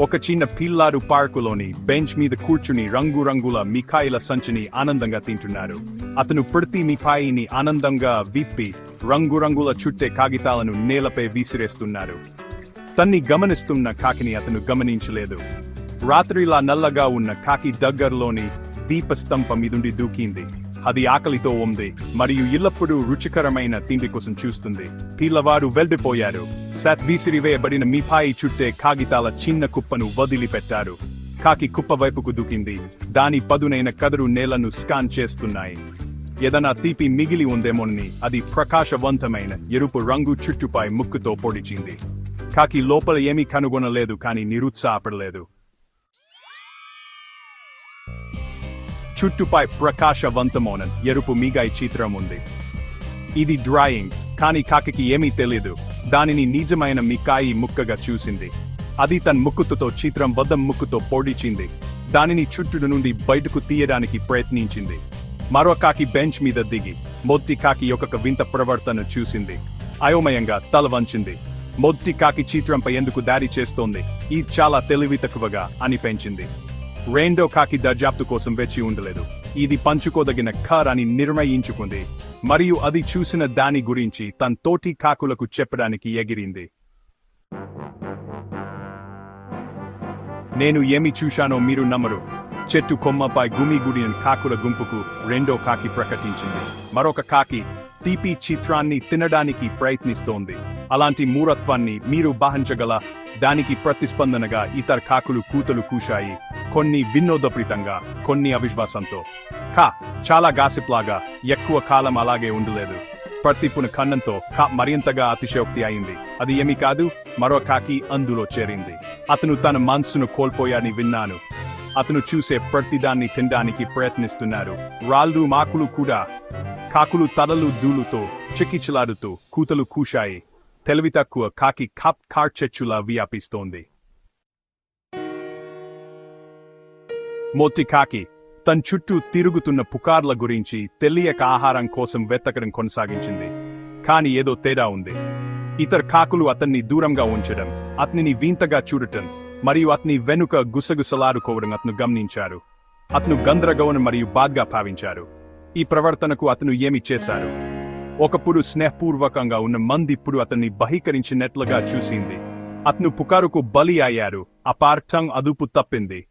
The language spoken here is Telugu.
ఒక చిన్న పిల్లాడు పార్కులోని బెంచ్ మీద కూర్చుని రంగురంగుల మిఠాయిల సంచిని ఆనందంగా తింటున్నారు అతను ప్రతి మిఠాయిని ఆనందంగా విప్పి రంగురంగుల చుట్టే కాగితాలను నేలపై విసిరేస్తున్నారు తన్ని గమనిస్తున్న కాకిని అతను గమనించలేదు. రాత్రిలా నల్లగా ఉన్న కాకి దగ్గరలోని దీపస్తంభం మీదుండి దూకింది. అది ఆకలితో ఉంది మరియు ఎల్లప్పుడూ రుచికరమైన తిండి కోసం చూస్తుంది. పిల్లవారు వెళ్ళిపోయారు సత్ విసిరివేయబడిన మీపాయి చుట్టే కాగితాల చిన్న కుప్పను వదిలిపెట్టారు. కాకి కుప్ప వైపుకు దూకింది. దాని పదునైన కదరు నేలను స్కాన్ చేస్తున్నాయి. ఏదైనా తీపి మిగిలి ఉందేమోని అది ప్రకాశవంతమైన ఎరుపు రంగు చుట్టుపై ముక్కుతో పొడిచింది. కాకి లోపల ఏమీ కనుగొనలేదు కానీ నిరుత్సాహపడలేదు. చుట్టుపై ప్రకాశవంతమైన ఎరుపు మిగాయి చిత్రం ఉంది. ఇది డ్రాయింగ్ కానీ కాకికి ఏమీ తెలియదు దానిని నిజమైన మికాయి ముక్కగా చూసింది. అది తన ముక్కుతో చిత్రం వద్ద ముక్కుతో పొడిచింది. దానిని చుట్టూ నుండి బయటకు తీయడానికి ప్రయత్నించింది. మరో కాకి బెంచ్ మీద దిగి మొత్తి కాకి యొక్క వింత ప్రవర్తన చూసింది. అయోమయంగా తల వంచింది. మొదటి కాకి చిత్రంపై ఎందుకు దారి చేస్తోంది? ఇది చాలా తెలివి తక్కువగా అనిపించింది. రెండో కాకి దర్జాప్తు కోసం వేచి ఉండలేదు. ఇది పంచుకోదగిన ఖర్ అని నిర్ణయించుకుంది. మరియు అది చూసిన దాని గురించి తన తోటి కాకులకు చెప్పడానికి ఎగిరింది. నేను ఏమి చూశానో మీరు నమ్మరు. చెట్టు కొమ్మపై గుమిగుడిన కాకుల గుంపుకు రెండో కాకి ప్రకటించింది. మరొక కాకి తీపి చిత్రాన్ని తినడానికి ప్రయత్నిస్తోంది. అలాంటి మూరత్వాన్ని మీరు బాహించగల దానికి ప్రతిస్పందనగా ఇతర కాకులు కూతలు కూశాయి. కొన్ని వినోదప్రీతంగా కొన్ని అవిశ్వాసంతో. కా చాలా గాసిప్లాగా ఎక్కువ కాలం అలాగే ఉండలేదు. ప్రతిపున ఖండంతో కా మరింతగా అతిశయోక్తి అయింది. అది ఏమి కాదు మరో కాకి అందులో చేరింది. అతను తన మనసును కోల్పోయాని విన్నాను. అతను చూసే ప్రతిదాన్ని తినడానికి ప్రయత్నిస్తున్నారు. రాళ్ళు మాకులు కూడా. కాకులు తలలు దూలుతో చికిచలాడుతూ కూతలు కూశాయి. తెలివి తక్కువ కాకి కప్ కార్చెచ్చులా వ్యాపిస్తోంది. మొత్తి కాకి తన చుట్టూ తిరుగుతున్న పుకార్ల గురించి తెలియక ఆహారం కోసం వెతకడం కొనసాగించింది. కాని ఏదో తేడా ఉంది. ఇతర కాకులు అతన్ని దూరంగా ఉంచడం అతనిని వింతగా చూడటం మరియు అతని వెనుక గుసగుసలాడుకోవడం అతను గమనించారు. అతను గందరగోళం మరియు బాద్గా భావించారు. ఈ ప్రవర్తనకు అతను ఏమి చేశారు? ఒకప్పుడు స్నేహపూర్వకంగా ఉన్న మంది ఇప్పుడు అతన్ని బహికరించినట్లుగా చూసింది. అతను పుకారుకు బలి అయ్యారు. అపార్థం అదుపు తప్పింది.